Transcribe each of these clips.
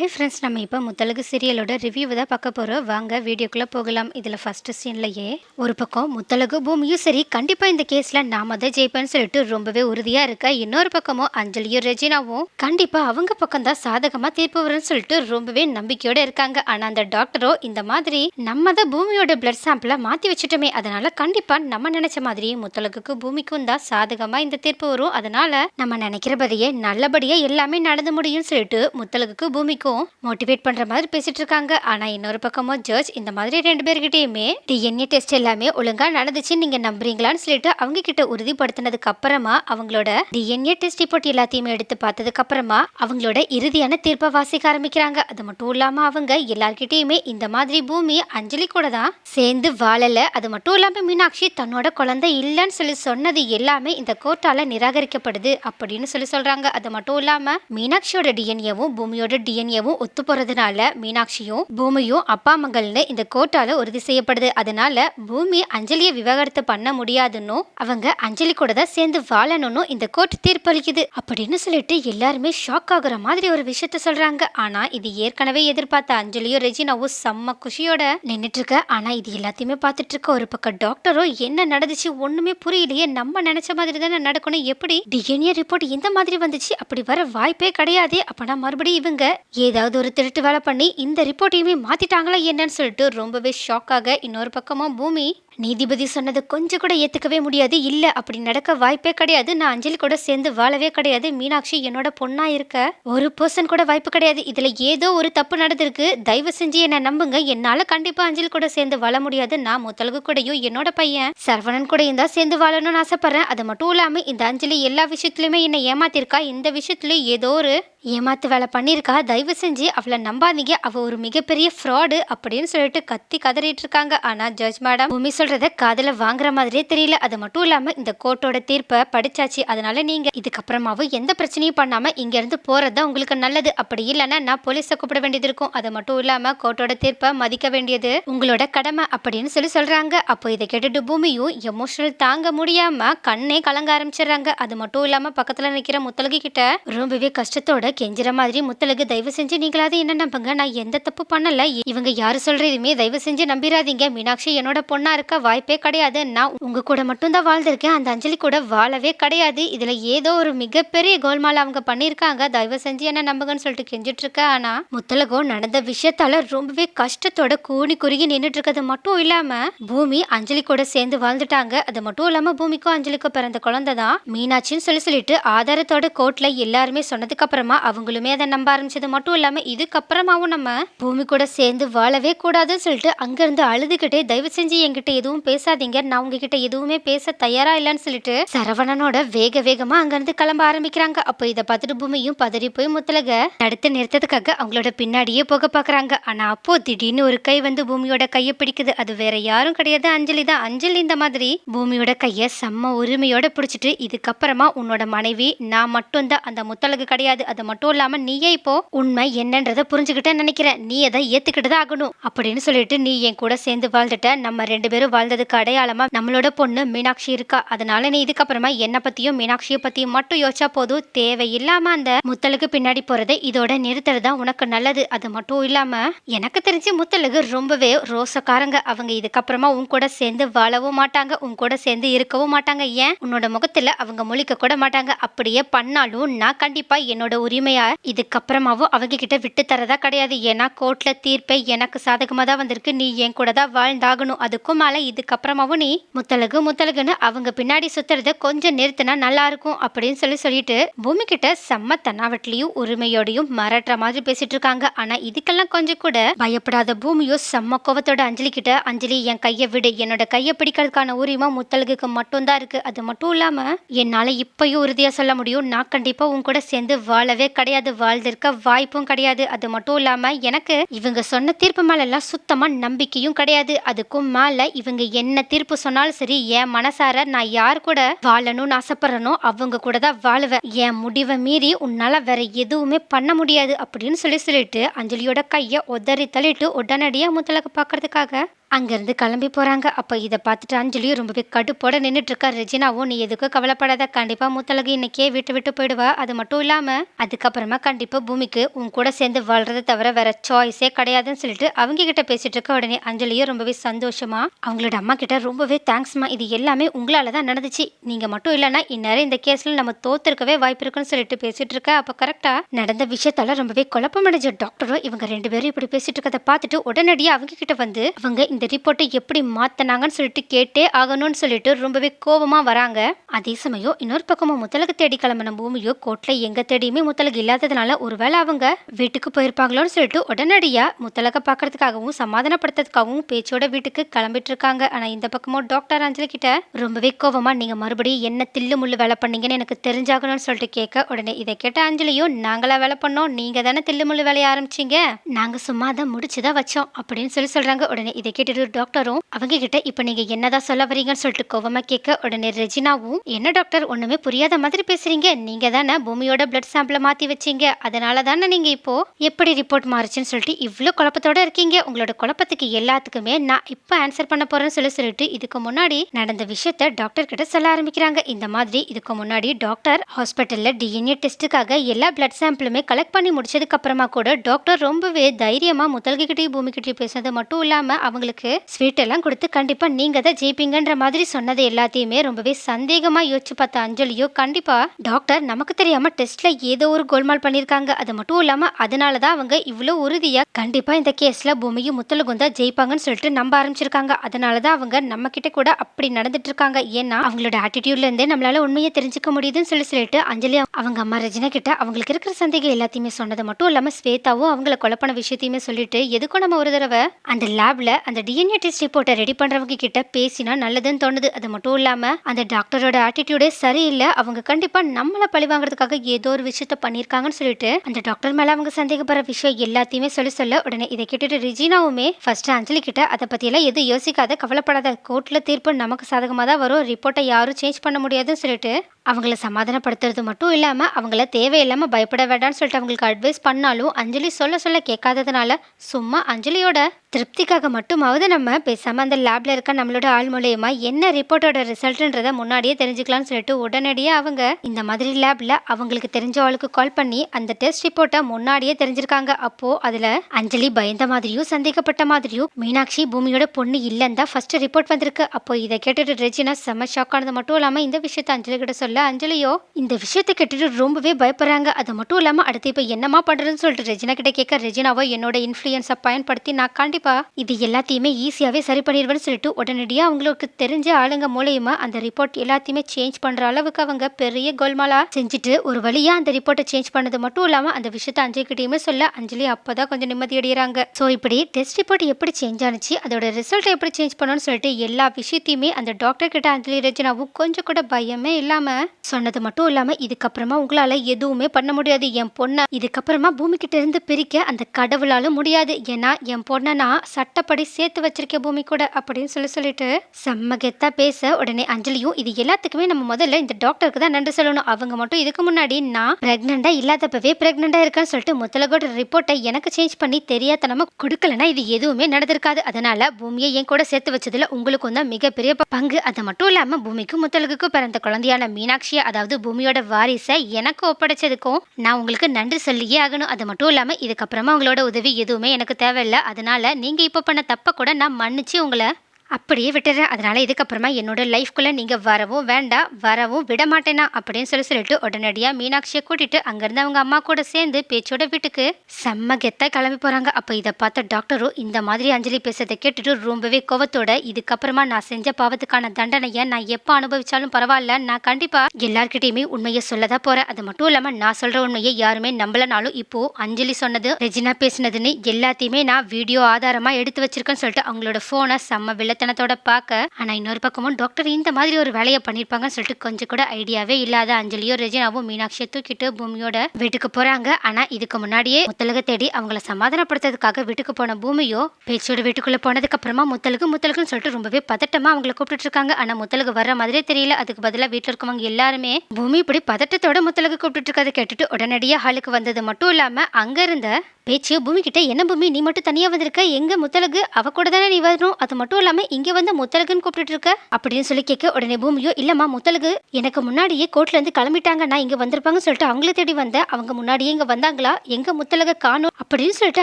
Hi friends நம்ம இப்போ முத்தழகு சீரியலோட ரிவ்யூவை தான் பார்க்க போகிறோம் வாங்க வீடியோக்குள்ளே போகலாம். இதில் ஃபஸ்ட்டு சீன்லையே ஒரு பக்கம் முத்தழகு பூமியும் சரி கண்டிப்பாக இந்த கேஸில் நாம தான் ஜெயிப்பேன்னு சொல்லிட்டு ரொம்பவே உறுதியாக இருக்க? இன்னொரு பக்கமும் அஞ்சலியும் ரெஜினாவும் கண்டிப்பாக அவங்க பக்கம் தான் சாதகமாக தீர்ப்பு வரும்னு சொல்லிட்டு ரொம்பவே நம்பிக்கையோடு இருக்காங்க. ஆனால் அந்த டாக்டரோ இந்த மாதிரி நம்ம தான் பூமியோட பிளட் சாம்பிளை மாற்றி வச்சுட்டோமே அதனால் கண்டிப்பாக நம்ம நினச்ச மாதிரி முத்தழகுக்கு பூமிக்கும் தான் சாதகமாக இந்த தீர்ப்பு வரும். அதனால் நம்ம நினைக்கிறபடியே நல்லபடியாக எல்லாமே நடந்து முடியும்னு சொல்லிட்டு முத்தழகுக்கு பூமிக்கும் மோட்டிவேட் பண்ணுற மாதிரி பேசிட்டு இருக்காங்க ஆனால் இன்னொரு பக்கமும் ஜட்ஜ் இந்த மாதிரி ரெண்டு பேர்கிட்டயுமே டிஎன்ஏ டெஸ்ட் எல்லாமே ஒழுங்கா நடந்துச்சு நீங்க நம்புறீங்களான்னு சொல்லிட்டு அவங்க கிட்ட உறுதிப்படுத்தினதுக்கு அப்புறமா அவங்களோட டிஎன்ஏ டெஸ்ட் ரிப்போர்ட் எல்லாத்தையுமே எடுத்து பார்த்ததுக்கு அப்புறமா அவங்களோட இறுதியான தீர்ப்பை வாசிக்க ஆரம்பிக்கிறாங்க. அது மட்டும் இல்லாம அவங்க எல்லார்கிட்டயுமே இந்த மாதிரி பூமி அஞ்சலி கூட தான் சேர்ந்து வாழல. அது மட்டும் இல்லாம மீனாட்சி தன்னோட குழந்தை இல்லைன்னு சொல்லி சொன்னது எல்லாமே இந்த கோர்ட்டால நிராகரிக்கப்படுது அப்படின்னு சொல்லி சொல்றாங்க. அது மட்டும் இல்லாம மீனாட்சியோட டிஎன்ஏவும் பூமியோட டிஎன்ஏவும் ஒத்து போறதுனால மீனாட்சியும் பூமியும் அப்பா மகள்னு இந்த கோட்டால உறுதி செய்யப்படுது. அதனால பூமி அஞ்சலியை விவாகரத்து பண்ண முடியாதுன்னு அவங்க அஞ்சலி கூட தான் சேர்ந்து வாழணும்னு இந்த கோர்ட் தீர்ப்பளிக்குது. அப்படின்னு சொல்லிட்டு எல்லாருமே ஷாக் ஆகுற மாதிரி ஒரு விஷயத்த சொல்றாங்க. ஆனா இது ஏற்கனவே எதிர்பார்த்த அஞ்சலியும் ரெஜினாவும் செம்ம குஷியோட நின்னுட்டு இருக்க ஆனா இது எல்லாத்தையுமே பார்த்துட்டு இருக்க ஒரு பக்கம் டாக்டரோ என்ன நடந்துச்சு ஒண்ணுமே புரியலையே. நம்ம நினைச்ச மாதிரி தானே நடக்கணும். எப்படி? டிஎன்ஏ ரிப்போர்ட் இந்த மாதிரி வந்துச்சு. அப்படி வர வாய்ப்பே கிடையாது. அப்போனா மறுபடியும் இவங்க ஏதாவது ஒரு திருட்டு வேலை பண்ணி இந்த ரிப்போர்ட்டையுமே மாத்திட்டாங்களா என்னன்னு சொல்லிட்டு ரொம்பவே ஷாக்காக இன்னொரு பக்கமும் பூமி. நீதிபதி சொன்னது கொஞ்சம் கூட ஏற்றுக்கவே முடியாது. இல்லை அப்படி நடக்க வாய்ப்பே கிடையாது. நான் அஞ்சலி கூட சேர்ந்து வாழவே கிடையாது. மீனாட்சி என்னோட பொண்ணா இருக்க. ஒரு பர்சன் கூட வாய்ப்பு கிடையாது. இதில் ஏதோ ஒரு தப்பு நடந்திருக்கு. தயவு செஞ்சு என்னை நம்புங்க. என்னால் கண்டிப்பாக அஞ்சலி கூட சேர்ந்து வாழ முடியாது. நான் முத்தலகு கூடயும் என்னோட பையன். சரவணன் கூடயும் தான் சேர்ந்து வாழணும்னு ஆசைப்படுறேன். அது மட்டும் இல்லாமல் இந்த அஞ்சலி எல்லா விஷயத்துலையுமே என்னை ஏமாத்திருக்கா? இந்த விஷயத்துலயும் ஏதோ ஒரு ஏமாத்து வேலை பண்ணியிருக்கா? தயவு செஞ்சு அவளை நம்பாதீங்க. அவ ஒரு மிகப்பெரிய ஃப்ராடு அப்படின்னு சொல்லிட்டு கத்தி கதறிட்டு இருக்காங்க ஆனா ஜட்ஜ் மேடம் பூமி சொல்றத காதல வாங்குற மாதிரியே தெரியல. அது மட்டும் இல்லாம இந்த கோர்ட்டோட தீர்ப்பை படிச்சாச்சு. அதனால நீங்க இதுக்கப்புறமாவும் எந்த பிரச்சனையும் பண்ணாம இங்க இருந்து போறதுதான் உங்களுக்கு நல்லது. அப்படி இல்லைன்னா நான் போலீஸை கூப்பிட வேண்டியது இருக்கும். அது மட்டும் இல்லாம கோர்ட்டோட தீர்ப்பை மதிக்க வேண்டியது உங்களோட கடமை அப்படின்னு சொல்லி சொல்றாங்க. அப்போ இதை கேட்டுட்டு பூமியும் எமோஷனல் தாங்க முடியாம கண்ணே கலங்க ஆரம்பிச்சிடுறாங்க. அது மட்டும் இல்லாம பக்கத்துல நிக்கிற முத்தலகு கிட்ட ரொம்பவே கஷ்டத்தோட கெஞ்சுற மாதிரி முத்தலகு தயவு செஞ்சு நீங்களாவது என்ன நம்புங்க? நான் எந்த தப்பு பண்ணல. இவங்க யாரு சொல்றதுமே தயவு செஞ்சு நம்பிராதீங்க. மீனாட்சி என்னோட பொண்ணா இருக்க வாய்ப்பே கிடையாது. நான் உங்க கூட மட்டும்தான் வாழ்ந்திருக்கேன். அந்த அஞ்சலி கூட வாழவே கிடையாது. இதுல ஏதோ ஒரு மிகப்பெரிய கோல்மால் அவங்க பண்ணியிருக்காங்க. தயவு செஞ்சு என்ன நம்புங்கன்னு சொல்லிட்டு கெஞ்சிட்டு இருக்க ஆனா முத்தலகோ நடந்த விஷயத்தால ரொம்பவே கஷ்டத்தோட கூனி குறுகி நின்றுட்டு இருக்கிறது மட்டும் இல்லாம பூமி அஞ்சலி கூட சேர்ந்து வாழ்ந்துட்டாங்க. அது மட்டும் இல்லாம பூமிக்கும் அஞ்சலிக்கும் பிறந்த குழந்தை தான். மீனாட்சின்னு சொல்லி சொல்லிட்டு ஆதாரத்தோட கோர்ட்ல எல்லாருமே சொன்னதுக்கு அப்புறமா அவங்களுமே அதை நம்ப ஆரம்பிச்சது மட்டும் மட்டும் இல்லாமல் இதுக்கப்புறமாவும் நம்ம பூமி கூட சேர்ந்து வாழவே கூடாதுன்னு சொல்லிட்டு அங்கேருந்து அழுதுகிட்டே தயவு செஞ்சு என்கிட்ட எதுவும் பேசாதீங்க. நான் உங்ககிட்ட எதுவுமே பேச தயாரா இல்லைன்னு சொல்லிட்டு சரவணனோட வேக வேகமாக அங்கேருந்து கிளம்ப ஆரம்பிக்கிறாங்க. அப்போ இதை பார்த்துட்டு பூமியும் பதறி போய் முத்தலக தடுத்து நிறுத்ததுக்காக அவங்களோட பின்னாடியே போக பார்க்குறாங்க. ஆனால் அப்போ திடீர்னு ஒரு கை வந்து பூமியோட கையை பிடிக்குது. அது வேற யாரும் கிடையாது. அஞ்சலி தான். அஞ்சலி இந்த மாதிரி பூமியோட கையை செம்ம உரிமையோட பிடிச்சிட்டு இதுக்கப்புறமா உன்னோட மனைவி நான் மட்டும்தான். அந்த முத்தலகு கிடையாது. அது மட்டும் இல்லாமல் நீயே இப்போ உண்மை என்னன்றதை புரிஞ்சுக்கிட்டேன்னு நினைக்கிறேன். நீ அதை ஏத்துக்கிட்டு தான் ஆகணும். அப்படின்னு சொல்லிட்டு நீ என் கூட சேர்ந்து வாழ்ந்துட்ட. நம்ம ரெண்டு பேரும் வாழ்ந்ததுக்கு அடையாளமா நம்மளோட பொண்ணு மீனாட்சி இருக்கா. அதனால நீ இதுக்கப்புறமா என்னை பத்தியும் மீனாட்சியை பத்தியும் மட்டும் யோசிச்சா போதும். தேவையில்லாம அந்த முத்தலுக்கு பின்னாடி போறதை இதோட நிறுத்துறது தான் உனக்கு நல்லது. அது மட்டும் இல்லாம எனக்கு தெரிஞ்சு முத்தலுக்கு ரொம்பவே ரோசக்காரங்க. அவங்க இதுக்கப்புறமா உன் கூட சேர்ந்து வாழவும் மாட்டாங்க. உன் கூட சேர்ந்து இருக்கவும் மாட்டாங்க. ஏன்? உன்னோட முகத்துல அவங்க முழிக்க கூட மாட்டாங்க. அப்படியே பண்ணாலும் நான் கண்டிப்பா என்னோட உரிமையா இதுக்கப்புறமாவும் அவங்க கிட்ட விட்டு தரதா கிடையாது. ஏன்னா கோர்ட்ல தீர்ப்பே எனக்கு சாதகமாக தான் வந்திருக்கு. நீ என் கூட தான் வாழ்ந்தாகணும். அதுக்கும் மேலே இதுக்கப்புறமாவும் நீ முத்தலகு முத்தலகுன்னு அவங்க பின்னாடி சுத்துறத கொஞ்சம் நிறுத்தினா நல்லா இருக்கும் அப்படின்னு சொல்லி சொல்லிட்டு பூமி கிட்ட செம்ம தன்னாவட்டிலையும் உரிமையோடையும் மிரட்டுற மாதிரி பேசிட்டு இருக்காங்க. ஆனா இதுக்கெல்லாம் கொஞ்சம் கூட பயப்படாத பூமியோ செம்ம கோவத்தோட அஞ்சலி கிட்ட அஞ்சலி என் கையை விடு. என்னோட கையை பிடிக்கிறதுக்கான உரிமை முத்தலகுக்கு மட்டும்தான் இருக்கு. அது மட்டும் இல்லாம என்னால இப்பயும் உறுதியா சொல்ல முடியும். நான் கண்டிப்பா உன் கூட சேர்ந்து வாழவே கிடையாது. வாழ்ந்திருக்க வாய்ப்பும் கிடையாது. அது மட்டும் இல்லாமல் எனக்கு இவங்க சொன்ன தீர்ப்பு மேலெல்லாம் சுத்தமாக நம்பிக்கையும் கிடையாது. அதுக்கும் மேலே இவங்க என்ன தீர்ப்பு சொன்னாலும் சரி என் மனசார நான் யார் கூட வாழணும்னு ஆசைப்படுறனோ அவங்க கூட தான் வாழுவேன். என் முடிவை மீறி உன்னால் வேற எதுவுமே பண்ண முடியாது அப்படின்னு சொல்லி சொல்லிட்டு அஞ்சலியோட கையை உதறி தள்ளிட்டு உடனடியாக முத்தலக பார்க்கறதுக்காக அங்கேருந்து கிளம்பி போகிறாங்க அப்போ இதை பார்த்துட்டு அஞ்சலியும் ரொம்பவே கடுப்போட நின்றுட்டுருக்கா ரெஜினாவும் நீ எதுக்கும் கவலைப்படாத கண்டிப்பாக மூத்தலகு இன்னைக்கே விட்டு விட்டு போயிடுவா. அது மட்டும் இல்லாமல் அதுக்கப்புறமா கண்டிப்பாக பூமிக்கு உன் கூட சேர்ந்து வாழ்றதை தவிர வேற சாய்ஸே கிடையாதுன்னு சொல்லிட்டு அவங்க கிட்ட பேசிட்டு இருக்க உடனே அஞ்சலியும் ரொம்பவே சந்தோஷமா அவங்களோட அம்மா கிட்ட ரொம்பவே தேங்க்ஸ்மா இது எல்லாமே உங்களால தான் நடந்துச்சு. நீங்கள் மட்டும் இல்லைன்னா இந்நேரம் இந்த கேஸில் நம்ம தோத்துருக்கவே வாய்ப்பு இருக்குன்னு சொல்லிட்டு பேசிட்டு இருக்க. அப்போ கரெக்டாக நடந்த விஷயத்தால ரொம்பவே குழப்பமடைஞ்ச டாக்டரும் இவங்க ரெண்டு பேரும் இப்படி பேசிட்டு இருக்கதை பார்த்துட்டு உடனடியாக அவங்க கிட்ட வந்து அவங்க இந்த ரிப்போர்ட்டை எப்படி மாத்தினாங்கன்னு சொல்லிட்டு கேட்டே ஆகணும்னு சொல்லிட்டு ரொம்பவே கோவமா வராங்க. அதே சமயம் இன்னொரு பக்கமும் முத்தலகு தேடி கிளம்பின பூமியோ கோட்டில் எங்க தேடியுமே முத்தலகு இல்லாததுனால ஒருவேளை அவங்க வீட்டுக்கு போயிருப்பாங்களோன்னு சொல்லிட்டு உடனடியா முத்தலக பார்க்கறதுக்காகவும் சமாதானப்படுத்துறதுக்காகவும் பேச்சோட வீட்டுக்கு கிளம்பிட்டு இருக்காங்க ஆனா இந்த பக்கமும் டாக்டர் அஞ்சலி கிட்ட ரொம்பவே கோவமா நீங்க மறுபடியும் என்ன தில்லு முள்ளு வேலை பண்ணீங்கன்னு எனக்கு தெரிஞ்சாகணும்னு சொல்லிட்டு கேட்க உடனே இதை கேட்ட அஞ்சலியும் நாங்களா வேலை பண்ணோம் நீங்க தானே தில்லு முள்ளு வேலைய ஆரம்பிச்சீங்க? நாங்க சும்மா தான் முடிச்சுதான் வச்சோம் அப்படின்னு சொல்லி சொல்றாங்க. உடனே இதை கேட்டு கேட்டுட்டு டாக்டரும் அவங்க கிட்ட இப்ப நீங்க என்னதான் சொல்ல வரீங்கன்னு சொல்லிட்டு கோவமா கேட்க உடனே ரெஜினாவும் என்ன டாக்டர் ஒண்ணுமே புரியாத மாதிரி பேசுறீங்க. நீங்க தானே பூமியோட பிளட் சாம்பிளை மாத்தி வச்சீங்க. அதனால தானே நீங்க இப்போ எப்படி ரிப்போர்ட் மாறுச்சுன்னு சொல்லிட்டு இவ்வளோ குழப்பத்தோட இருக்கீங்க. உங்களோட குழப்பத்துக்கு எல்லாத்துக்குமே நான் இப்போ ஆன்சர் பண்ண போறேன்னு சொல்லி சொல்லிட்டு இதுக்கு முன்னாடி நடந்த விஷயத்த டாக்டர் கிட்ட சொல்ல ஆரம்பிக்கிறாங்க. இந்த மாதிரி இதுக்கு முன்னாடி டாக்டர் ஹாஸ்பிட்டல்ல டிஎன்ஏ டெஸ்ட்டுக்காக எல்லா பிளட் சாம்பிளுமே கலெக்ட் பண்ணி முடிச்சதுக்கு அப்புறமா கூட டாக்டர் ரொம்பவே தைரியமா முதல்கிட்டையும் பூமிக்கிட்டையும் பேசுனது மட்டும் இல்லாம அவங்களுக்கு ஸ்வீட் எல்லாம் கொடுத்து கண்டிப்பா நீங்க தான் ஜெயிப்பீங்கன்ற மாதிரி சொன்னது எல்லாத்தையுமே ரொம்பவே சந்தேகமா யோசிச்சு பார்த்த அஞ்சலியோ கண்டிப்பா டாக்டர் நமக்கு தெரியாம டெஸ்ட்ல ஏதோ ஒரு கோல்மால் பண்ணிருக்காங்க அது மட்டும் இல்லாம அதனால தான் அவங்க இவ்வளோ உறுதியா கண்டிப்பா இந்த கேஸ்ல பூமியும் முத்தலகுந்தா ஜெயிப்பாங்கன்னு சொல்லிட்டு நம்ப ஆரம்பிச்சிருக்காங்க. அதனால தான் அவங்க நம்ம கிட்ட கூட அப்படி நடந்துட்டு இருக்காங்க. ஏன்னா அவங்களோட ஆட்டிடியூட்ல இருந்தே நம்மளால உண்மையை தெரிஞ்சுக்க முடியுதுன்னு சொல்லி சொல்லிட்டு அஞ்சலி அவங்க அம்மா ரஜினா கிட்ட அவங்களுக்கு இருக்கிற சந்தேகம் எல்லாத்தையுமே சொன்னது மட்டும் இல்லாம ஸ்வேதாவும் அவங்கள கொலை பண்ண விஷயத்தையுமே சொல்லிட்டு எதுக்கும் நம்ம ஒரு தடவை அந்த லேப்ல அந்த டிஎன்ஏ டெஸ்ட் ரிப்போர்ட்டை ரெடி பண்ணுறவங்க கிட்ட பேசினா நல்லதுன்னு தோணுது. அது மட்டும் இல்லாமல் அந்த டாக்டரோட ஆட்டிடியூடே சரியில்லை. அவங்க கண்டிப்பாக நம்மளை பழி வாங்குறதுக்காக ஏதோ ஒரு விஷயத்த பண்ணியிருக்காங்கன்னு சொல்லிட்டு அந்த டாக்டர் மேலே அவங்க சந்தேகப்படுற விஷயம் எல்லாத்தையுமே சொல்லி சொல்ல உடனே இதை கேட்டுட்டு ரிஜினாவுமே ஃபர்ஸ்ட் அஞ்சலி கிட்ட அதை பற்றியெல்லாம் எதுவும் யோசிக்காத கவலைப்படாத. கோர்ட்டில் தீர்ப்பு நமக்கு சாதகமாக தான் வரும். ரிப்போர்ட்டை யாரும் சேஞ்ச் பண்ண முடியாதுன்னு சொல்லிட்டு அவங்கள சமாதானப்படுத்துறது மட்டும் இல்லாமல் அவங்கள தேவையில்லாமல் பயப்பட வேண்டாம்னு சொல்லிட்டு அவங்களுக்கு அட்வைஸ் பண்ணாலும் அஞ்சலி சொல்ல சொல்ல கேட்காததுனால சும்மா அஞ்சலியோட திருப்திக்காக மட்டுமாவது நம்ம பேசாமல் அந்த லேபில் இருக்க நம்மளோட ஆள் மூலயமா என்ன ரிப்போர்ட்டோட ரிசல்ட்ன்றதை முன்னாடியே தெரிஞ்சுக்கலாம்னு சொல்லிட்டு உடனடியே அவங்க இந்த மாதிரி லேபில் அவங்களுக்கு தெரிஞ்ச ஆளுக்கு கால் பண்ணி அந்த டெஸ்ட் ரிப்போர்ட்டை முன்னாடியே தெரிஞ்சிருக்காங்க. அப்போது அதில் அஞ்சலி பயந்த மாதிரியும் சந்தேகப்பட்ட மாதிரியும் மீனாட்சி பூமியோட பொண்ணு இல்லைன்னு தான் ஃபஸ்ட்டு ரிப்போர்ட் வந்திருக்கு. அப்போ இதை கேட்டுட்டு ரெஜினா செம்ம ஷாக் ஆனது மட்டும் இல்லாமல் இந்த விஷயத்தை அஞ்சலி கிட்ட சொல்ல அஞ்சலியோ? இந்த விஷயத்தை கேட்டுட்டு ரொம்பவே பயப்படுறாங்க. அது மட்டும் இல்லாமல் அடுத்து இப்போ என்னமா பண்றதுன்னு சொல்லிட்டு ரெஜினா கிட்ட கேட்க ரெஜினாவோ என்னோட இன்ஃப்ளூயன்ஸை பயன்படுத்தி நான் கண்டிப்பா இது எல்லாத்தையுமே ஈஸியாகவே சரி பண்ணிடுவேன்னு சொல்லிட்டு உடனடியாக அவங்களுக்கு தெரிஞ்ச ஆளுங்க மூலயமா அந்த ரிப்போர்ட் எல்லாத்தையுமே சேஞ்ச் பண்ற அளவுக்கு அவங்க பெரிய கோல்மாலா செஞ்சுட்டு ஒரு வழியா அந்த ரிப்போர்ட்டை சேஞ்ச் பண்ணது மட்டும் இல்லாமல் அந்த விஷயத்தை அஞ்சலி கிட்டேயுமே சொல்ல அஞ்சலி அப்பதான் கொஞ்சம் நிம்மதி அடைகிறாங்க ஸோ இப்படி டெஸ்ட் ரிப்போர்ட் எப்படி சேஞ்ச் ஆனிச்சு அதோட ரிசல்ட் எப்படி சேஞ்ச் பண்ணணும்னு சொல்லிட்டு எல்லா விஷயத்தையுமே அந்த டாக்டர் கிட்ட அஞ்சலி ரஜினாவும் கொஞ்சம் கூட பயமே இல்லாம சொன்னது மட்டும் இல்லாம இதுக்கப்புறமா உங்களால எதுவுமே பண்ண முடியாது. என் பொண்ணை இதுக்கப்புறமா பூமி கிட்ட இருந்து பிரிக்க அந்த கடவுளால முடியாது. ஏன்னா என் பொண்ணை நான் சட்டப்படி சேர்த்து வச்சிருக்கேன் பூமி கூட அப்படின்னு சொல்லி சொல்லிட்டு செம்ம கெத்தா பேச உடனே அஞ்சலியும் இது எல்லாத்துக்குமே நம்ம முதல்ல இந்த டாக்டருக்கு தான் நன்றி சொல்லணும். அவங்க மட்டும் இதுக்கு முன்னாடி நான் பிரெக்னண்டா இல்லாதப்பவே பிரெக்னண்டா இருக்கேன்னு சொல்லிட்டு முத்தலகோட ரிப்போர்ட்டை எனக்கு சேஞ்ச் பண்ணி தெரியாதனமா கொடுக்கலனா இது எதுவுமே நடந்திருக்காது. அதனால பூமியை என் கூட சேர்த்து வச்சதுல உங்களுக்கும் தான் மிகப்பெரிய பங்கு. அது மட்டும் இல்லாம பூமிக்கும் முத்தலகுக்கும் பிறந்த குழந்தையான மீனாட்சியை அதாவது பூமியோட வாரிசை எனக்கு ஒப்படைச்சதுக்கும் நான் உங்களுக்கு நன்றி சொல்லியே ஆகணும். அது மட்டும் இல்லாமல் இதுக்கப்புறமா உங்களோட உதவி எதுவுமே எனக்கு தேவையில்லை. அதனால நீங்க இப்போ பண்ண தப்ப கூட நான் மன்னிச்சு உங்களை அப்படியே விட்டுறேன். அதனால் இதுக்கப்புறமா என்னோட லைஃப்குள்ளே நீங்கள் வரவும் வேண்டாம் வரவும் விட மாட்டேனா அப்படின்னு சொல்லி சொல்லிட்டு உடனடியாக மீனாட்சியை கூட்டிட்டு அங்கேருந்து அவங்க அம்மா கூட சேர்ந்து பேச்சோட வீட்டுக்கு செம்ம கெத்தாக கிளம்பி போகிறாங்க அப்போ இதை பார்த்த டாக்டரும் இந்த மாதிரி அஞ்சலி பேசுறதை கேட்டுட்டு ரொம்பவே கோவத்தோட இதுக்கப்புறமா நான் செஞ்ச பாவத்துக்கான தண்டனையை நான் எப்போ அனுபவிச்சாலும் பரவாயில்ல. நான் கண்டிப்பாக எல்லார்கிட்டயுமே உண்மையை சொல்லதான் போகிறேன் அது மட்டும் இல்லாமல் நான் சொல்கிற உண்மையை யாருமே நம்பலனாலும் இப்போது அஞ்சலி சொன்னது ரெஜினா பேசினதுன்னு எல்லாத்தையுமே நான் வீடியோ ஆதாரமாக எடுத்து வச்சிருக்கேன்னு சொல்லிட்டு அவங்களோட ஃபோனை செம்ம வெள்ளத்தில் புத்திசாலித்தனத்தோட பார்க்க. ஆனா இன்னொரு பக்கமும் டாக்டர் இந்த மாதிரி ஒரு வேலையை பண்ணிருப்பாங்கன்னு சொல்லிட்டு கொஞ்சம் கூட ஐடியாவே இல்லாத அஞ்சலியோ ரெஜினாவும் மீனாட்சியை தூக்கிட்டு பூமியோட வீட்டுக்கு போறாங்க. ஆனா இதுக்கு முன்னாடியே முத்தலக தேடி அவங்கள சமாதானப்படுத்துறதுக்காக வீட்டுக்கு போன பூமியோ பேச்சோட வீட்டுக்குள்ள போனதுக்கு அப்புறமா முத்தலுக்கு முத்தலுக்குன்னு சொல்லிட்டு ரொம்பவே பதட்டமா அவங்கள கூப்பிட்டு இருக்காங்க. ஆனா முத்தலுக்கு வர்ற மாதிரியே தெரியல. அதுக்கு பதிலாக வீட்டில் இருக்கவங்க எல்லாருமே பூமி இப்படி பதட்டத்தோட முத்தலுக்கு கூப்பிட்டு இருக்கதை கேட்டுட்டு உடனடியாக ஹாலுக்கு வந்தது மட்டும் இல்லாம அங்க இருந்த பேச்சு பூமி கிட்ட என்ன பூமி? நீ மட்டும் தனியா வந்திருக்க? எங்க முத்தலகு அவ கூட தானே நீ வரணும்? அது மட்டும் இல்லாம இங்க வந்து முத்தலகுன்னு கூப்பிட்டு இருக்க அப்படின்னு சொல்லி கேட்க உடனே பூமியோ இல்லம்மா முத்தலகு எனக்கு முன்னாடியே கோர்ட்ல இருந்து கிளம்பிட்டாங்க நான் இங்க வந்திருப்பாங்கன்னு சொல்லிட்டு அவங்கள தேடி வந்தேன். அவங்க முன்னாடியே இங்க வந்தாங்களா? எங்க முத்தலக காணும்? அப்படின்னு சொல்லிட்டு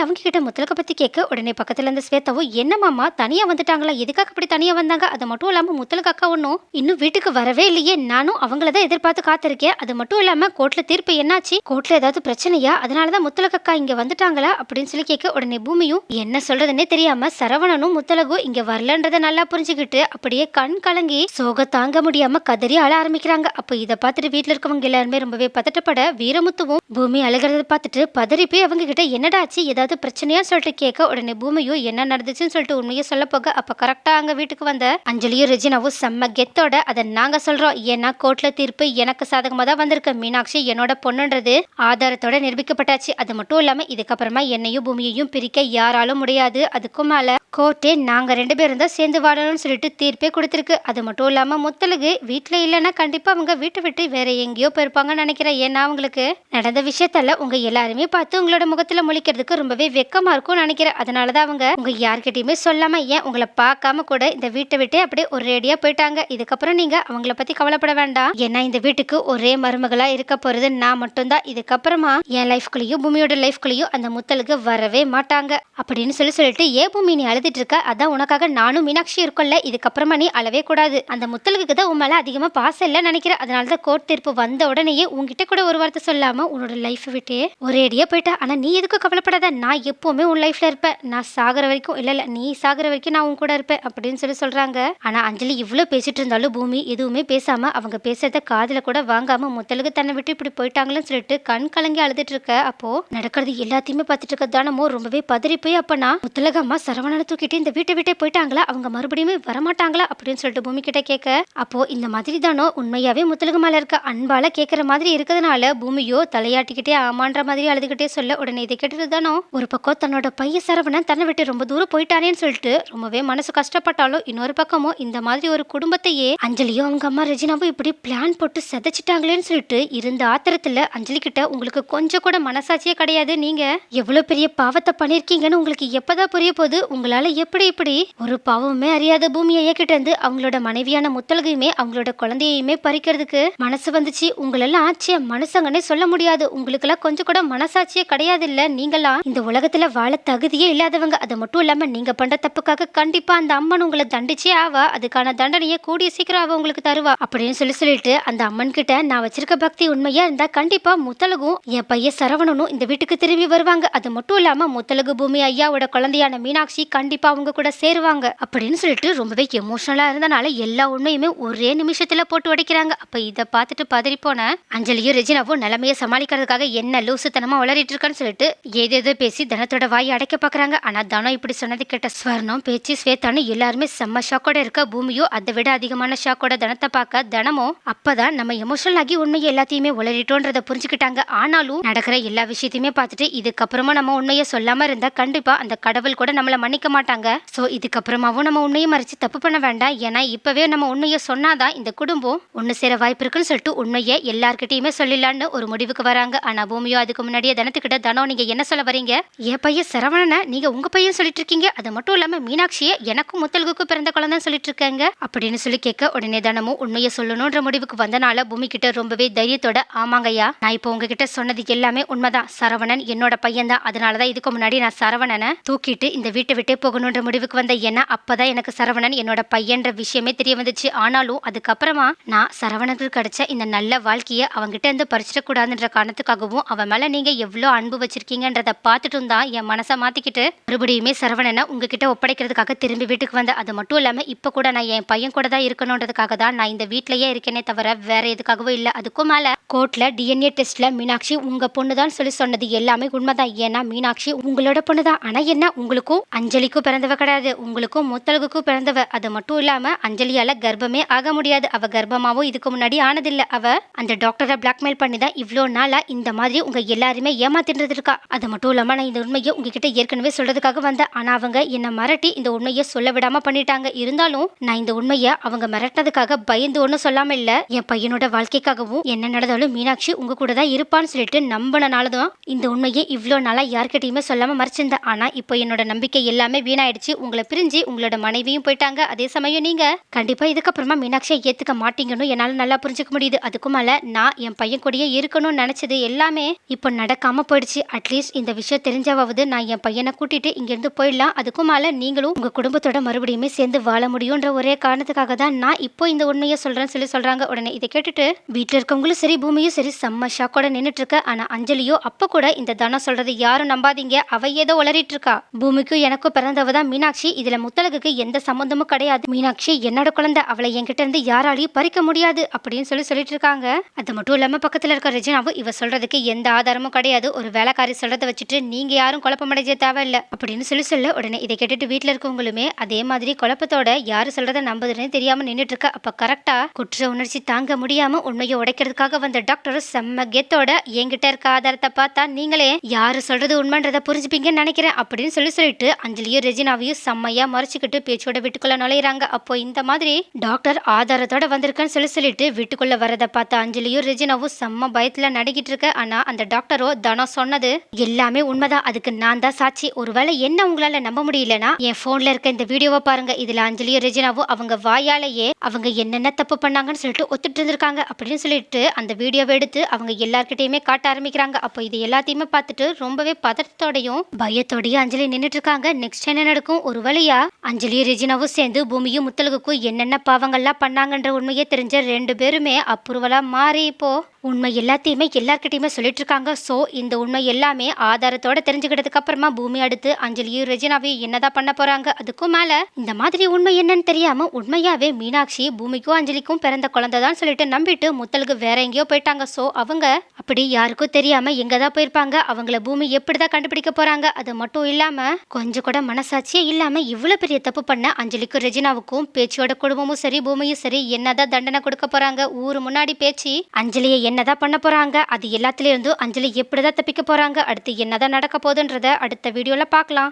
அவங்க கிட்ட முத்தலக பத்தி கேட்க உடனே பக்கத்துல இருந்த ஸ்வேதாவோ என்னமாமா தனியா வந்துட்டாங்களா? எதுக்காக அப்படி தனியா வந்தாங்க? அது மட்டும் இல்லாம முத்தலக அக்கா ஒன்றும் இன்னும் வீட்டுக்கு வரவே இல்லையே. நானும் அவங்கள தான் எதிர்பார்த்து காத்திருக்கேன். அது மட்டும் இல்லாம கோர்ட்ல தீர்ப்பு என்னாச்சு? கோர்ட்ல ஏதாவது பிரச்சனையா? அதனாலதான் முத்தலக அக்கா இங்க வந்துட்டாங்களா? அப்படின்னு சொல்லி கேட்க உடனே பூமியும் என்ன சொல்றதுன்னே தெரியாம சரவணனும் முத்தலகும் இங்க வரலன்றத நல்லா புரிஞ்சுக்கிட்டு அப்படியே கண் கலங்கி சோக தாங்க முடியாம கதறி அழ ஆரம்பிக்கிறாங்க. அப்போ இதை பார்த்துட்டு வீட்டில் இருக்கவங்க எல்லாருமே ரொம்பவே பதட்டப்பட வீரமுத்துவும் பூமி அழுகிறத பார்த்துட்டு பதறி போய் அவங்க கிட்ட என்னடா ஆச்சு? ஏதாவது பிரச்சனையா சொல்லிட்டு கேட்க உடனே பூமியும் என்ன நடந்துச்சுன்னு சொல்லிட்டு உண்மையை சொல்ல போக. அப்ப கரெக்டா அங்க வீட்டுக்கு வந்த அஞ்சலியும் ரெஜினாவும் செம்ம கெத்தோட அதை நாங்க சொல்றோம். ஏன்னா கோர்ட்ல தீர்ப்பு எனக்கு சாதகமா தான் வந்திருக்கு. மீனாட்சி என்னோட பொண்ணுன்றது ஆதாரத்தோட நிரூபிக்கப்பட்டாச்சு. அது மட்டும் இல்லாம இதுக்கப்புறமா என்னையும் பூமியையும் பிரிக்க யாராலும் முடியாது. அதுக்கும் மேல கோர்ட்டே நாங்க ரெண்டு பேரும் தான் சேர்ந்து வாழணும்னு சொல்லிட்டு தீர்ப்பே கொடுத்துருக்கு. அது மட்டும் இல்லாமல் முத்தலுக்கு வீட்டில் இல்லைன்னா கண்டிப்பாக அவங்க வீட்டை விட்டு வேற எங்கேயோ போயிருப்பாங்கன்னு நினைக்கிறேன். ஏன்னா அவங்களுக்கு நடந்த விஷயத்தால உங்க எல்லாருமே பார்த்து உங்களோட முகத்தில் முழிக்கிறதுக்கு ரொம்பவே வெக்கமாக இருக்கும்னு நினைக்கிறேன். அதனால தான் அவங்க உங்க யார்கிட்டையுமே சொல்லாமல் ஏன் உங்களை பார்க்காம கூட இந்த வீட்டை விட்டே அப்படியே ஒரு ரேடியாக போயிட்டாங்க. இதுக்கப்புறம் நீங்கள் அவங்கள பற்றி கவலைப்பட வேண்டாம். ஏன்னா இந்த வீட்டுக்கு ஒரே மருமகளாக இருக்க போகிறது நான் மட்டும்தான். இதுக்கப்புறமா என் லைஃப்குள்ளேயும் பூமியோட லைஃப்குள்ளேயும் அந்த முத்தலுக்கு வரவே மாட்டாங்க. அப்படின்னு சொல்லி சொல்லிட்டு ஏன் பூமி நீ அழுதுட்டு இருக்க? அதான் உனக்காக நானும் மீனாட்சி இருக்கோம்ல இதுக்கப்புறமா நீ அழவே கூடாது. அந்த முத்தலுக்கு தான் உன் மேலே அதிகமாக பாசம் இல்லை நினைக்கிறேன் அதனால தான் கோர்ட் தீர்ப்பு வந்த உடனேயே உங்ககிட்ட கூட ஒரு வார்த்தை சொல்லாமல் உன்னோட லைஃப் விட்டே ஒரேடியா போயிட்டா. ஆனால் நீ எதுக்கும் கவலைப்படாத. நான் எப்போவுமே உன் லைஃப்பில் இருப்பேன். நான் சாகிற வரைக்கும் இல்லை இல்லை நீ சாகிற வரைக்கும் நான் உன் கூட இருப்பேன் அப்படின்னு சொல்லி சொல்கிறாங்க ஆனால் அஞ்சலி இவ்வளோ பேசிட்டு இருந்தாலும் பூமி எதுவுமே பேசாமல் அவங்க பேசுறத காதில் கூட வாங்காமல் முத்தலுக்கு தன்னை விட்டு இப்படி போயிட்டாங்களேன்னு சொல்லிட்டு கண் கலங்கி அழுதுட்டு இருக்க. அப்போ நடக்கிறது எல்லாத்தையுமே பார்த்துட்டு இருக்க தானமோ? ரொம்பவே பதறி போய் அப்பனா முத்தலகம்மா சரவணனை தூக்கிட்டு இந்த வீட்டை விட்டே போயிட்டாங்களா? அவங்க அவங்க மறுபடியுமே வரமாட்டாங்களா அப்படின்னு சொல்லிட்டு பூமி கிட்ட கேட்க அப்போ இந்த மாதிரி தானோ உண்மையாவே முத்தலகு மேல இருக்க அன்பால கேட்கற மாதிரி இருக்கிறதுனால பூமியோ தலையாட்டிக்கிட்டே ஆமான்ற மாதிரி அழுதுகிட்டே சொல்ல உடனே இதை கேட்டது தானோ ஒரு பக்கம் தன்னோட பையன் சரவணன் தன்னை விட்டு ரொம்ப தூரம் போயிட்டானேன்னு சொல்லிட்டு ரொம்பவே மனசு கஷ்டப்பட்டாலும் இன்னொரு பக்கமும் இந்த மாதிரி ஒரு குடும்பத்தையே அஞ்சலியும் அவங்க அம்மா ரெஜினாவும் இப்படி பிளான் போட்டு செதைச்சிட்டாங்களேன்னு சொல்லிட்டு இருந்த ஆத்திரத்துல அஞ்சலி கிட்ட உங்களுக்கு கொஞ்சம் கூட மனசாட்சியே கிடையாது நீங்க. எவ்வளவு பெரிய பாவத்தை பண்ணிருக்கீங்கன்னு உங்களுக்கு எப்பதான் புரிய போகுது? உங்களால எப்படி இப்படி ஒரு பாவம் அறியாத பூமியை இயக்கிட்டு இருந்து அவங்களோட மனைவியான முத்தலகையுமே அவங்களோட குழந்தையுமே பறிக்கிறதுக்கு மனசு வந்துச்சு. உங்களெல்லாம் ஆச்சிய மனுஷங்கன்னே சொல்ல முடியாது. உங்களுக்கெல்லாம் கொஞ்சம் கூட மனசாட்சியே கிடையாது இல்ல நீங்களாம் இந்த உலகத்துல வாழ தகுதியே இல்லாதவங்க. அது மட்டும் இல்லாம நீங்க பண்ற தப்புக்காக கண்டிப்பா அந்த அம்மன் உங்களை தண்டிச்சே ஆவா. அதுக்கான தண்டனையை கூடிய சீக்கிரம் அவ உங்களுக்கு தருவா. அப்படின்னு சொல்லி சொல்லிட்டு அந்த அம்மன் கிட்ட நான் வச்சிருக்க பக்தி உண்மையா இருந்தா கண்டிப்பா முத்தலகும் என் பையன் சரவணனும் இந்த வீட்டுக்கு திரும்பி வருவாங்க. அது மட்டும் இல்லாம முத்தலகு பூமி ஐயாவோட குழந்தையான மீனாட்சி கண்டிப்பா அவங்க கூட சேருவாங்க. அப்படின்னு சொல்லிட்டு ரொம்பவே எமோஷனலாக இருந்தனால எல்லா உண்மையுமே ஒரே நிமிஷத்தில் போட்டு உடைக்கிறாங்க. அப்போ இதை பார்த்துட்டு பதறி போன அஞ்சலியும் ரெஜினாவும் நிலைமையை சமாளிக்கிறதுக்காக என்ன லூசுத்தனமாக வளரிட்டு இருக்கான்னு சொல்லிட்டு ஏதேதோ பேசி தனத்தோட வாயை அடைக்க பார்க்குறாங்க ஆனால் தனம் இப்படி சொன்னது கேட்ட ஸ்வர்ணம் பேச்சு ஸ்வேதான்னு எல்லாருமே செம்ம ஷாக்கோட இருக்க பூமியோ அதை விட அதிகமான ஷாக்கோட தனத்தை பார்க்க தனமும் அப்பதான் நம்ம எமோஷனல் ஆகி உண்மையை எல்லாத்தையுமே உளறிட்டோன்றதை புரிஞ்சுக்கிட்டாங்க. ஆனாலும் நடக்கிற எல்லா விஷயத்தையுமே பார்த்துட்டு இதுக்கப்புறமா நம்ம உண்மையை சொல்லாம இருந்தா கண்டிப்பா அந்த கடவுள் கூட நம்மளை மன்னிக்க மாட்டாங்க. ஸோ இதுக்கப்புறமாவும் நம்ம உண்மையை மறைச்சு தப்பு பண்ண வேண்டாம். ஏன்னா இப்பவே நம்ம உண்மையை சொன்னாதான் இந்த குடும்பம் ஒன்று சேர வாய்ப்பு இருக்குன்னு சொல்லிட்டு உண்மையை எல்லார்கிட்டயுமே சொல்லிடலான்னு ஒரு முடிவுக்கு வராங்க. ஆனா பூமியோ அதுக்கு முன்னாடியே தனத்துக்கிட்ட தனோ நீங்க என்ன சொல்ல வரீங்க? என் பையன் சரவணனை நீங்க உங்க பையன் சொல்லிட்டு இருக்கீங்க. அது மட்டும் இல்லாம மீனாட்சியை எனக்கும் முத்தலுக்கும் பிறந்த குழந்தை சொல்லிட்டு இருக்காங்க. அப்படின்னு சொல்லி கேட்க உடனே தனமும் உண்மையை சொல்லணும்ன்ற முடிவுக்கு வந்தனால பூமி கிட்ட ரொம்பவே தைரியத்தோட ஆமாங்கய்யா நான் இப்போ உங்ககிட்ட சொன்னது எல்லாமே உண்மைதான். சரவணன் என்னோட பையன் தான் அதனாலதான் இதுக்கு முன்னாடி நான் சரவணனை தூக்கிட்டு இந்த வீட்டை விட்டே போகணுன்ற முடிவுக்கு வந்த ஏன்னா அப்பதான் எனக்கு சரவணன் என்னோட பையன்ற விஷயமே தெரிய வந்துச்சு. ஆனாலும் அதுக்கப்புறமா நான் சரவணனுக்கு கிடைச்ச இந்த நல்ல வாழ்க்கையை அவங்ககிட்ட இருந்து பறிச்சிடக்கூடாதுன்ற காரணத்துக்காகவும் அவன் மேல நீங்க எவ்வளோ அன்பு வச்சிருக்கீங்கன்றத பார்த்துட்டும் தான் என் மனசை மாத்திக்கிட்டு மறுபடியுமே சரவணனை உங்ககிட்ட ஒப்படைக்கிறதுக்காக திரும்பி வீட்டுக்கு வந்தேன். அது மட்டும் இல்லாம இப்போ கூட நான் என் பையன் கூட தான் இருக்கணுன்றதுக்காக தான் நான் இந்த வீட்லயே இருக்கேனே தவிர வேற எதுக்காகவும் இல்லை. அதுக்கும் மேல கோர்ட்ல டிஎன்ஏ டெஸ்ட்ல மீனாட்சி உங்க பொண்ணு தான் சொல்லி சொன்னது எல்லாமே உண்மைதான். ஏன்னா மீனாட்சி உங்களோட பொண்ணு தான் ஆனா என்ன? உங்களுக்கும் அஞ்சலிக்கும் பிறந்தவ கிடையாது. உங்களுக்கும் மூத்த முத்தழகுக்கும் பிறந்தவ. அது மட்டும் இல்லாம அஞ்சலியால கர்ப்பமே ஆக முடியாது. அவ கர்ப்பமாவும் இதுக்கு முன்னாடி ஆனதில்ல. அவ அந்த டாக்டரை பிளாக்மெயில் பண்ணி தான் இவ்வளோ நாளா இந்த மாதிரி உங்க எல்லாருமே ஏமாத்தின்றது இருக்கா அது மட்டும் இல்லாம நான் இந்த உண்மையை உங்ககிட்ட ஏற்கனவே சொல்றதுக்காக வந்தேன். ஆனா அவங்க என்ன மிரட்டி இந்த உண்மையை சொல்ல விடாம பண்ணிட்டாங்க. இருந்தாலும் நான் இந்த உண்மையை அவங்க மிரட்டினதுக்காக பயந்து ஒன்றும் சொல்லாம இல்ல. என் பையனோட வாழ்க்கைக்காகவும் என்ன நடந்தாலும் மீனாட்சி உங்க கூட தான் இருப்பான்னு சொல்லிட்டு நம்பினால தான் இந்த உண்மையை இவ்வளோ நாளா யார்கிட்டயுமே சொல்லாம மறைச்சிருந்தேன். ஆனா இப்போ என்னோட நம்பிக்கை எல்லாமே வீணாயிடுச்சு. உங்களை பிரிஞ்சு உங்களோட மனைவியும் போயிட்டாங்க. அதே சமயம் நீங்க கண்டிப்பா இதுக்கப்புறமா மீனாட்சியை ஏத்துக்க மாட்டீங்கன்னு என்னால நல்லா புரிஞ்சுக்க முடியுது. அதுக்கும் மேல நான் என் பையன் கூடயே இருக்கணும்னு நினைச்சது எல்லாமே இப்போ நடக்காம போயிடுச்சு. அட்லீஸ்ட் இந்த விஷயம் தெரிஞ்சாவது நான் என் பையனை கூட்டிட்டு இங்க இருந்து போயிடலாம். அதுக்கும் மேல நீங்களும் உங்க குடும்பத்தோட மறுபடியுமே சேர்ந்து வாழ முடியும்ன்ற ஒரே காரணத்துக்காக தான் நான் இப்போ இந்த உண்மையை சொல்றேன்னு சொல்லி சொல்றாங்க. உடனே இதை கேட்டுட்டு வீட்டுல இருக்கவங்களும் சரி பூமியும் சரி செம்ம ஷாக்கோட நின்றுட்டு இருக்க ஆனா அஞ்சலியோ அப்ப கூட இந்த தனம் சொல்றது யாரும் நம்பாதீங்க. அவ ஏதோ உளறிட்டு இருக்கா. பூமிக்கும் எனக்கும் பிறந்தவ தான் மீனாட்சி. இதுல முத்தழகுக்கு எந்த சம்மந்தமும் கிடையாது. மீனாட்சி என்னோட குழந்தை அவளை என்கிட்ட இருந்து யாராலையும் பறிக்க முடியாது அப்படின்னு சொல்லி சொல்லிட்டு இருக்காங்க. அது மட்டும் இல்லாம பக்கத்துல இருக்க ரெஜினாவும் இவ சொல்றதுக்கு எந்த ஆதாரமும் கிடையாது. ஒரு வேலைக்காரி சொல்றதை வச்சுட்டு நீங்க யாரும் குழப்பமடைஞ்ச தேவையில்ல அப்படின்னு சொல்லி சொல்ல உடனே இதை கேட்டுட்டு வீட்டுல இருக்கவங்களுமே அதே மாதிரி குழப்பத்தோட யாரு சொல்றதை நம்புதுன்னு தெரியாம நின்னுட்டு இருக்க. அப்ப கரெக்டா குற்ற உணர்ச்சி தாங்க முடியாம உண்மையை உடைக்கிறதுக்காக வந்த டாக்டர் செம்ம கெத்தோட என்கிட்ட இருக்க ஆதாரத்தை பார்த்தா நீங்களே யாரு சொல்றது உண்மைன்றதை புரிஞ்சுப்பீங்கன்னு நினைக்கிறேன் அப்படின்னு சொல்லி சொல்லிட்டு அஞ்சலியும் ரெஜினாவையும் செம்மையா மறைச்சிக்கிட்டு பேச்சோட வீட்டுக்குள்ள நுழையிறாங்க. அப்போ இந்த மாதிரி டாக்டர் ஆதாரத்தோட வந்திருக்கேன்னு சொல்லி சொல்லிட்டு வீட்டுக்குள்ள வரதை பார்த்த அஞ்சலியும் ரெஜினாவும் செம்ம பயத்துல நடிக்கிட்டு இருக்க. ஆனா அந்த டாக்டரோ தனம் சொன்னது எல்லாமே உண்மைதான். அதுக்கு நான் தான் சாட்சி. ஒருவேளை என்ன உங்களால நம்ப முடியலனா என் போன்ல இருக்க இந்த வீடியோவை பாருங்க. இதுல அஞ்சலியும் ரெஜினாவும் அவங்க வாயாலேயே அவங்க என்னென்ன தப்பு பண்ணாங்கன்னு சொல்லிட்டு ஒத்துட்டு இருந்திருக்காங்க. அப்படின்னு சொல்லிட்டு அந்த வீடியோவை எடுத்து அவங்க எல்லார்கிட்டயுமே காட்ட ஆரம்பிக்கிறாங்க. அப்போ இது எல்லாத்தையுமே பார்த்துட்டு ரொம்பவே பதட்டத்தோடையும் பயத்தோடையும் அஞ்சலி நின்றுட்டு இருக்காங்க. நெக்ஸ்ட் என்ன நடக்கும்? ஒரு வழியா அஞ்சலியும் ரெஜினாவும் சேர்ந்து பூமியும் முத்தலகுக்கும் என்னென்ன பாவங்கள்லாம் பண்ணாங்கன்ற உண்மையை தெரிஞ்ச ரெண்டு பேருமே அப்ரூவலாக மாறி இப்போ உண்மை எல்லாத்தையுமே எல்லார்கிட்டையுமே சொல்லிட்டு இருக்காங்க ஸோ இந்த உண்மை எல்லாமே ஆதாரத்தோட தெரிஞ்சுக்கிட்டதுக்கு அப்புறமா பூமி அடுத்து அஞ்சலியும் ரெஜினாவையும் என்னதான் பண்ண போறாங்க அதுக்கும் மேல இந்த மாதிரி உண்மை என்னன்னு தெரியாம உண்மையாவே மீனாட்சி பூமிக்கும் அஞ்சலிக்கும் பிறந்த குழந்தை தான் சொல்லிட்டு நம்பிட்டு முத்தலுக்கு வேற எங்கேயோ போயிட்டாங்க. ஸோ அவங்க அப்படி யாருக்கும் தெரியாம எங்க தான் போயிருப்பாங்க அவங்கள பூமி எப்படிதான் கண்டுபிடிக்க போறாங்க அது மட்டும் இல்லாம கொஞ்சம் கூட மனசாட்சியே இல்லாம இவ்வளவு பெரிய தப்பு பண்ண அஞ்சலிக்கும் ரெஜினாவுக்கும் பேச்சியோட குடும்பமும் சரி பூமியும் சரி என்னதான் தண்டனை கொடுக்க போறாங்க ஊரு முன்னாடி பேச்சு அஞ்சலியை என்ன என்னதான் பண்ண போகிறாங்க அது எல்லாத்துலேருந்தும் அஞ்சலி எப்படி தான் தப்பிக்க போகிறாங்க அடுத்து என்னதான் நடக்க போகுதுன்றத அடுத்த வீடியோவில் பார்க்கலாம்.